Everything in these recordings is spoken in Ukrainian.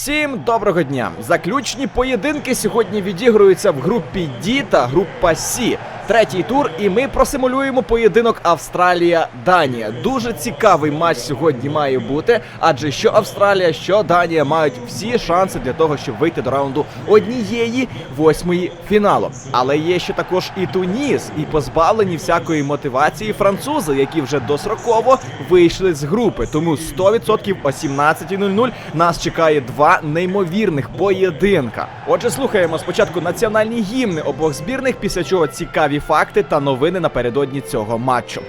Всім доброго дня! Заключні поєдинки сьогодні відігруються в групі Ді та група С. Третій тур, і ми просимулюємо поєдинок Австралія-Данія. Дуже цікавий матч сьогодні має бути, адже що Австралія, що Данія мають всі шанси для того, щоб вийти до раунду однієї восьмої фіналу. Але є ще також і Туніс, і позбавлені всякої мотивації французи, які вже достроково вийшли з групи. Тому 100% о 17.00 нас чекає два неймовірних поєдинка. Отже, слухаємо спочатку національні гімни обох збірних, після чого цікаві факти та новини напередодні цього матчу.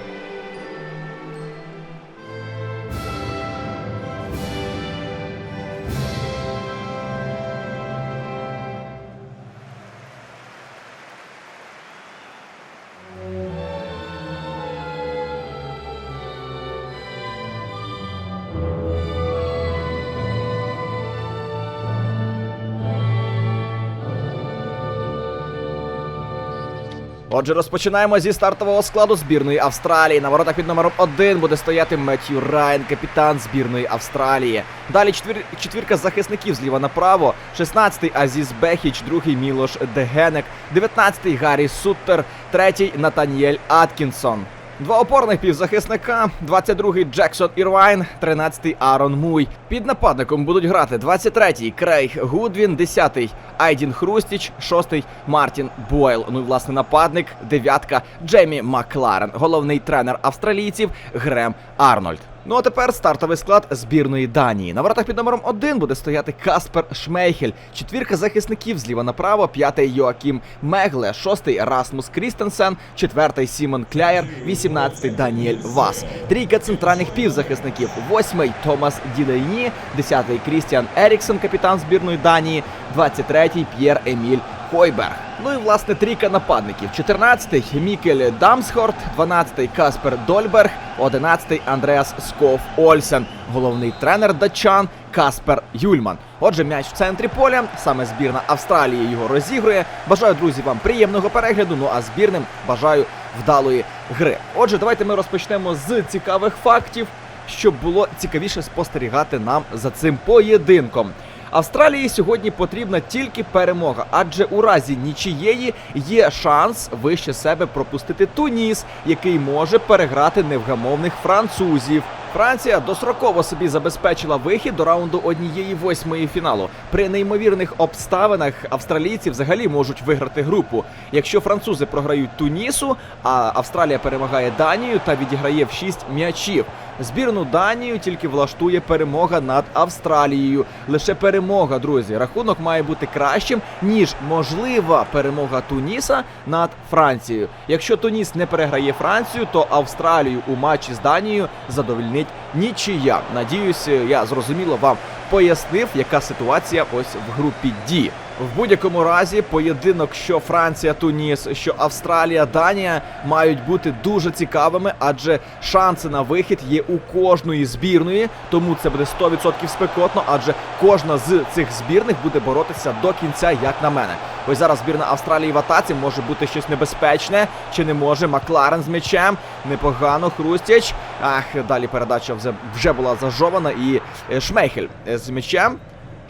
Отже, розпочинаємо зі стартового складу збірної Австралії. На воротах під номером 1 буде стояти Меттью Райан, капітан збірної Австралії. Далі четвір... четвірка захисників зліва направо. 16-й Азіз Бехіч, другий Мілош Дегенек, 19-й Гаррі Суттер, третій Натаніель Аткінсон. Два опорних півзахисника, 22-й Джексон Ірвайн, 13-й Арон Муй. Під нападником будуть грати 23-й Крейг Гудвін, 10-й Айдін Хрустіч, 6-й Мартін Бойл. Ну і власне нападник, дев'ятка Джемі Макларен. Головний тренер австралійців Грем Арнольд. Ну а тепер стартовий склад збірної Данії. На воротах під номером 1 буде стояти Каспер Шмейхель, четвірка захисників зліва направо, п'ятий Йоакім Мегле, шостий Расмус Крістенсен, четвертий Сімон Кляєр, вісімнадцятий Даніель Вас. Трійка центральних півзахисників. Восьмий Томас Дідейні, десятий Крістіан Еріксон, капітан збірної Данії, 23-й П'єр Еміль Хойберг. Ну і власне трійка нападників. 14-й Мікель Дамсхорт, 12-й Каспер Дольберг, 11-й Андреас Скоф Ольсен, головний тренер датчан Каспер Юльман. Отже, м'яч в центрі поля. Саме збірна Австралії його розігрує. Бажаю, друзі, вам приємного перегляду. Ну а збірним бажаю вдалої гри. Отже, давайте ми розпочнемо з цікавих фактів, щоб було цікавіше спостерігати нам за цим поєдинком. Австралії сьогодні потрібна тільки перемога, адже у разі нічиєї є шанс вище себе пропустити Туніс, який може переграти невгамовних французів. Франція достроково собі забезпечила вихід до раунду однієї восьмої фіналу. При неймовірних обставинах австралійці взагалі можуть виграти групу. Якщо французи програють Тунісу, а Австралія перемагає Данію та відіграє в 6 м'ячів. Збірну Данію тільки влаштує перемога над Австралією. Лише перемога, друзі. Рахунок має бути кращим, ніж можлива перемога Туніса над Францією. Якщо Туніс не переграє Францію, то Австралію у матчі з Данією задовольнить нічия. Надіюсь, я зрозуміло вам пояснив, яка ситуація ось в групі Ді. В будь-якому разі поєдинок, що Франція, Туніс, що Австралія, Данія мають бути дуже цікавими, адже шанси на вихід є у кожної збірної, тому це буде 100% спекотно, адже кожна з цих збірних буде боротися до кінця, як на мене. Ось зараз збірна Австралії в атаці може бути щось небезпечне, чи не може. Макларен з м'ячем. Непогано, Хрустяч. Ах, далі передача вже, була зажована. І е, Шмейхель е, з м'ячем.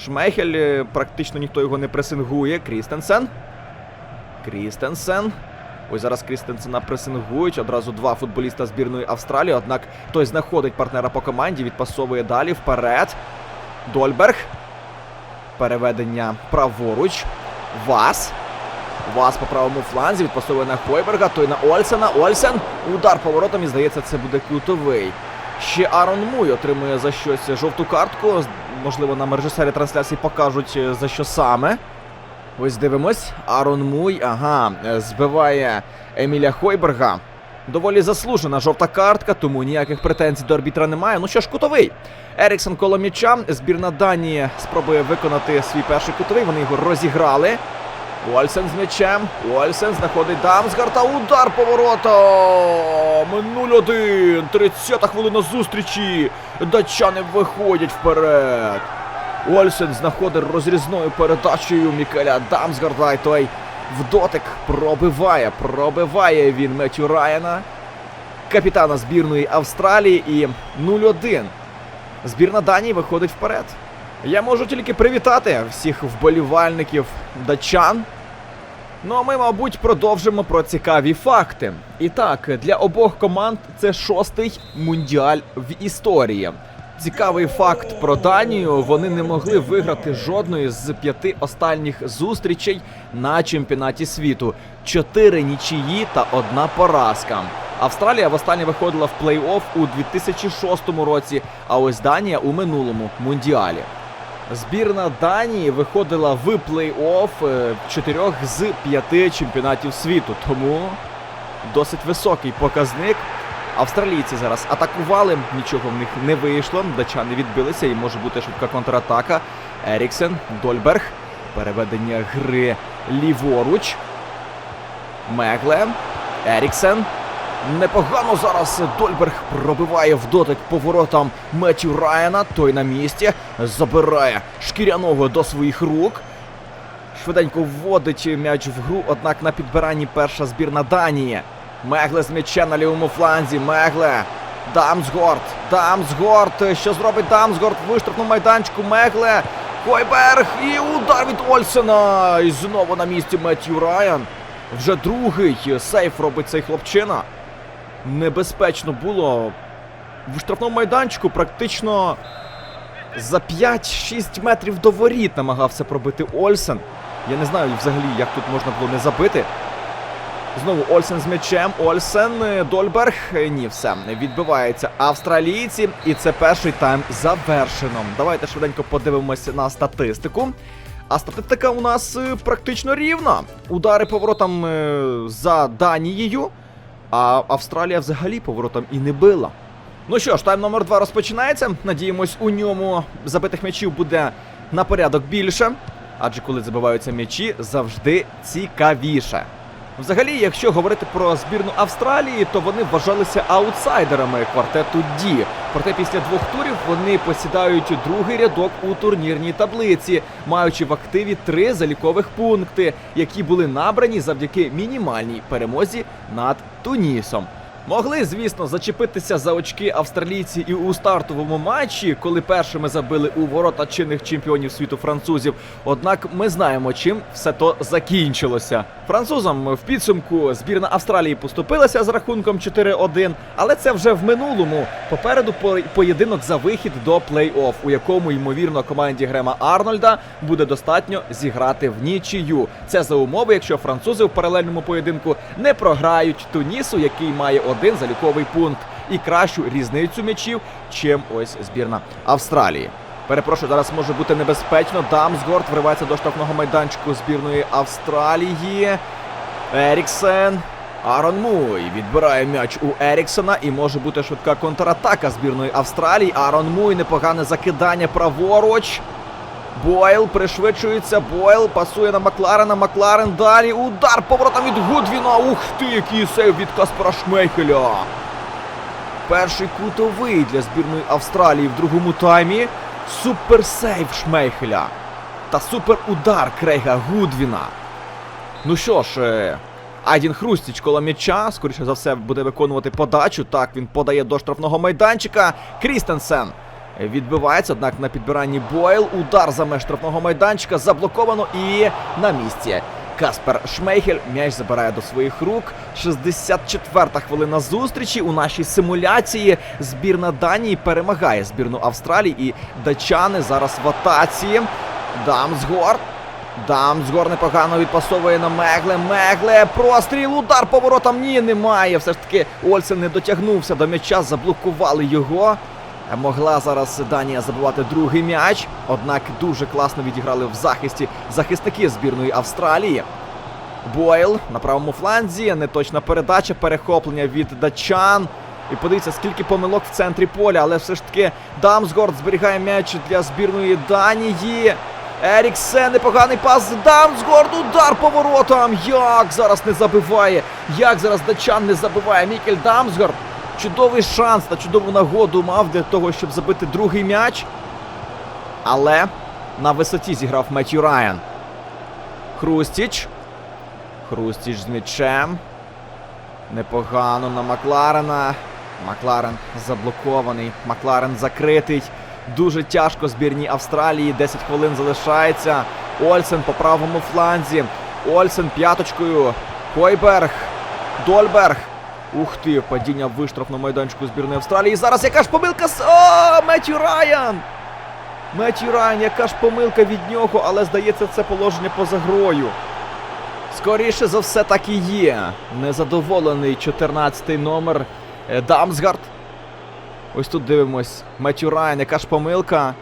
Шмейхель, е, практично ніхто його не пресингує. Крістенсен. Крістенсен. Ось зараз Крістенсена пресингують. Одразу два футболіста збірної Австралії. Однак той знаходить партнера по команді, відпасовує далі вперед. Дольберг. Переведення праворуч. Вас. Вас по правому фланзі відпасовує на Хойберга, той на Ольсена. Ольсен. Удар поворотом і здається, це буде кутовий. Ще Арон Муй отримує за щось жовту картку. Можливо, нам режисери трансляції покажуть е, за що саме. Ось дивимось. Арон Муй, ага, збиває Еміля Хойберга. Доволі заслужена жовта картка, тому ніяких претензій до арбітра немає. Ну що ж, кутовий. Еріксон коло м'яча. Збірна Данії спробує виконати свій перший кутовий. Вони його розіграли. Уольсен з м'ячем. Уольсен знаходить Дамсгарта. Удар поворотом. 0-1. 30-та хвилина зустрічі. Датчани виходять вперед. Ольсен знаходить розрізною передачею Мікеля Дамсгарда. І той в дотик пробиває. Пробиває він Меттю Райана, капітана збірної Австралії. І 0-1. Збірна Данії виходить вперед. Я можу тільки привітати всіх вболівальників датчан. Ну а ми, мабуть, продовжимо про цікаві факти. І так, для обох команд це шостий мундіаль в історії. Цікавий факт про Данію: вони не могли виграти жодної з п'яти останніх зустрічей на чемпіонаті світу. Чотири нічиї та одна поразка. Австралія востаннє виходила в плей-офф у 2006 році, а ось Данія у минулому мундіалі. Збірна Данії виходила в плей-офф е, чотирьох з п'яти чемпіонатів світу, тому досить високий показник. Австралійці зараз атакували, нічого в них не вийшло. Датчани відбилися і може бути швидка контратака. Еріксен, Дольберг. Переведення гри ліворуч. Мегле. Еріксен. Непогано зараз Дольберг пробиває в дотик поворотам Меттю Райана. Той на місці. Забирає шкіряного до своїх рук. Швиденько вводить м'яч в гру, однак на підбиранні перша збірна Данії. Мегле з м'ячем на лівому фланзі. Мегле. Дамсгорд. Дамсгорд. Що зробить Дамсгорд? в Виштовхнув майданчику. Мегле. Хойберг. І удар від Ольсена. І знову на місці Меттью Райан. Вже другий сейф робить цей хлопчина. Небезпечно було. В штрафному майданчику практично за 5-6 метрів до воріт намагався пробити Ольсен. Я не знаю взагалі, як тут можна було не забити. Знову Ольсен з м'ячем. Ольсен, е, Дольберг. Е, Ні, все. Відбиваються австралійці. І це перший тайм завершено. Давайте швиденько подивимося на статистику. А статистика у нас е, практично рівна. Удари поворотом за Данією. А Австралія взагалі поворотом і не била. Ну що ж, тайм номер 2 розпочинається. Надіємось, у ньому забитих м'ячів буде на порядок більше. Адже коли забиваються м'ячі, завжди цікавіше. Взагалі, якщо говорити про збірну Австралії, то вони вважалися аутсайдерами квартету Ді. Проте після двох турів вони посідають другий рядок у турнірній таблиці, маючи в активі три залікових пункти, які були набрані завдяки мінімальній перемозі над Тунісом. Могли, звісно, зачепитися за очки австралійці і у стартовому матчі, коли першими забили у ворота чинних чемпіонів світу французів. Однак ми знаємо, чим все то закінчилося. Французам в підсумку збірна Австралії поступилася з рахунком 4-1, але це вже в минулому. Попереду по- поєдинок за вихід до плей-офф, у якому ймовірно команді Грема Арнольда буде достатньо зіграти в нічию. Це за умови, якщо французи в паралельному поєдинку не програють Тунісу, який має один заліковий пункт і кращу різницю м'ячів, чим ось збірна Австралії. Перепрошую, зараз може бути небезпечно. Дамсгорд вривається до штрафного майданчику збірної Австралії. Еріксен. Арон Муй відбирає м'яч у Еріксена і може бути швидка контратака збірної Австралії. Арон Муй непогане закидання праворуч. Бойл пришвидшується. Бойл пасує на Макларена. Макларен далі. Удар поворотом від Гудвіна. Ух ти, який сейв від Каспера Шмейхеля. Перший кутовий для збірної Австралії в другому таймі. Суперсейв Шмейхеля. Та суперудар Крейга Гудвіна. Ну що ж, е, Айдін Хрустіч коло м'яча, скоріше за все, буде виконувати подачу. Так, він подає до штрафного майданчика. Крістенсен відбивається, однак на підбиранні Бойл. Удар за меж штрафного майданчика заблоковано і на місці. Каспер Шмейхель м'яч забирає до своїх рук. 64-та хвилина зустрічі у нашій симуляції. Збірна Данії перемагає збірну Австралії і датчани зараз в атаці. Дамсгорд. Дамсгор непогано відпасовує на Мегле. Мегле. Простріл, удар поворотом. Ні, немає. Все ж таки Ольсен не дотягнувся до м'яча, заблокували його. Могла зараз Данія забивати другий м'яч. Однак дуже класно відіграли в захисті захисники збірної Австралії. Бойл на правому фланзі. Неточна передача, перехоплення від датчан. І подивіться, скільки помилок в центрі поля, але все ж таки Дамсгорд зберігає м'яч для збірної Данії. Еріксен, непоганий пас. Дамсгорд, удар поворотом. Як зараз не забиває? Як зараз датчан не забиває? Мікель Дамсгорд. Чудовий шанс та чудову нагоду мав для того, щоб забити другий м'яч. Але на висоті зіграв Меттью Райан. Хрустіч. Хрустіч з м'ячем. Непогано на Макларена. Макларен заблокований. Макларен закритий. Дуже тяжко збірній Австралії. 10 хвилин залишається. Ольсен по правому фланзі. Ольсен п'яточкою. Хойберг. Дольберг. Ух ти, падіння в виштрафному майданчику збірної Австралії. Зараз яка ж помилка? з- О, Меттю Райан! Меттю Райан, яка ж помилка від нього, але здається, це положення поза грою. Скоріше за все, так і є. Незадоволений 14-й номер е, Дамсгард. Ось тут дивимось. Меттю Райан, яка ж помилка.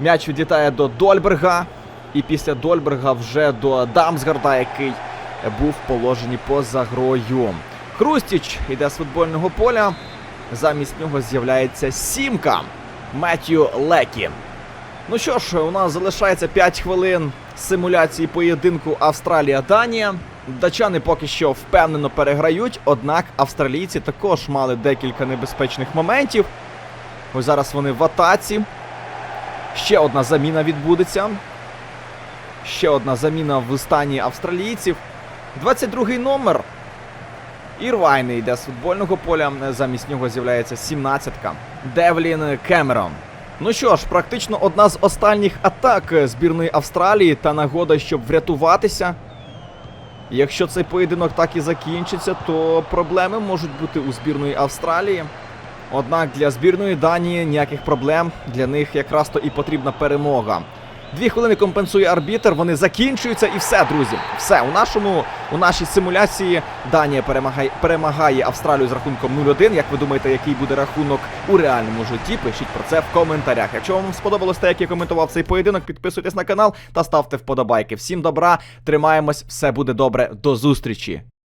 М'яч відлітає до Дольберга. І після Дольберга вже до Дамсгарда, який е, був в положенні поза грою. Хрустіч йде з футбольного поля. Замість нього з'являється сімка Меттью Лекі. Ну що ж, у нас залишається 5 хвилин симуляції поєдинку Австралія-Данія. Дачани поки що впевнено переграють, однак австралійці також мали декілька небезпечних моментів. Ось зараз вони в атаці. Ще одна заміна відбудеться. Ще одна заміна в стані австралійців. 22-й номер. Ірвайне йде з футбольного поля. Замість нього з'являється 17-ка. Девлін Кемерон. Ну що ж, практично одна з останніх атак збірної Австралії та нагода, щоб врятуватися. Якщо цей поєдинок так і закінчиться, то проблеми можуть бути у збірної Австралії. Однак для збірної Данії ніяких проблем. Для них якраз то і потрібна перемога. Дві хвилини компенсує арбітер, вони закінчуються і все, друзі. Все, у нашому у нашій симуляції Данія перемагає, перемагає Австралію з рахунком 0-1. Як ви думаєте, який буде рахунок у реальному житті? Пишіть про це в коментарях. Якщо вам сподобалось те, як я коментував цей поєдинок, підписуйтесь на канал та ставте вподобайки. Всім добра, тримаємось, все буде добре. До зустрічі!